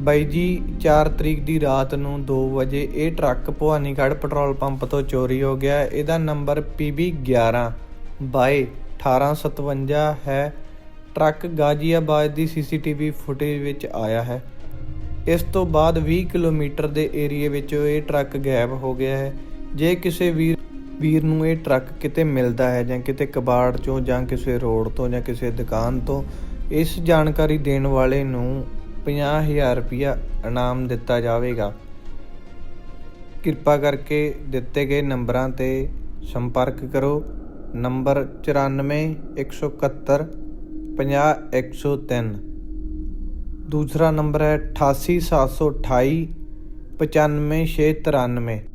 ਬਾਈ ਜੀ 4 ਤਰੀਕ ਦੀ ਰਾਤ ਨੂੰ 2 ਵਜੇ ਇਹ ਟਰੱਕ ਭਵਾਨੀਗੜ੍ਹ ਪੈਟਰੋਲ ਪੰਪ ਤੋਂ ਚੋਰੀ ਹੋ ਗਿਆ। ਇਹਦਾ ਨੰਬਰ PB11 ਬਾਈ 1857 ਹੈ। ਟਰੱਕ ਗਾਜ਼ੀਆਬਾਦ ਦੀ ਸੀਸੀਟੀਵੀ ਫੁਟੇਜ ਵਿੱਚ ਆਇਆ ਹੈ। ਇਸ ਤੋਂ ਬਾਅਦ 20 ਕਿਲੋਮੀਟਰ ਦੇ ਏਰੀਏ ਵਿੱਚ ਇਹ ਟਰੱਕ ਗਾਇਬ ਹੋ ਗਿਆ ਹੈ। ਜੇ ਕਿਸੇ ਵੀਰ ਵੀਰ ਨੂੰ ਇਹ ਟਰੱਕ ਕਿਤੇ ਮਿਲਦਾ ਹੈ ਜਾਂ ਕਿਤੇ ਕਬਾੜ ਚੋਂ ਜਾਂ ਕਿਸੇ ਰੋਡ ਤੋਂ ਜਾਂ ਕਿਸੇ ਦੁਕਾਨ ਤੋਂ, ਇਸ ਜਾਣਕਾਰੀ ਦੇਣ ਵਾਲੇ ਨੂੰ 50000 ਰੁਪਇਆ ਇਨਾਮ ਦਿੱਤਾ ਜਾਵੇਗਾ। ਕਿਰਪਾ ਕਰਕੇ ਦਿੱਤੇ ਗਏ ਨੰਬਰਾਂ ਤੇ ਸੰਪਰਕ ਕਰੋ। ਨੰਬਰ 94 171 50 103 ਦੂਸਰਾ ਨੰਬਰ ਹੈ 88728 95693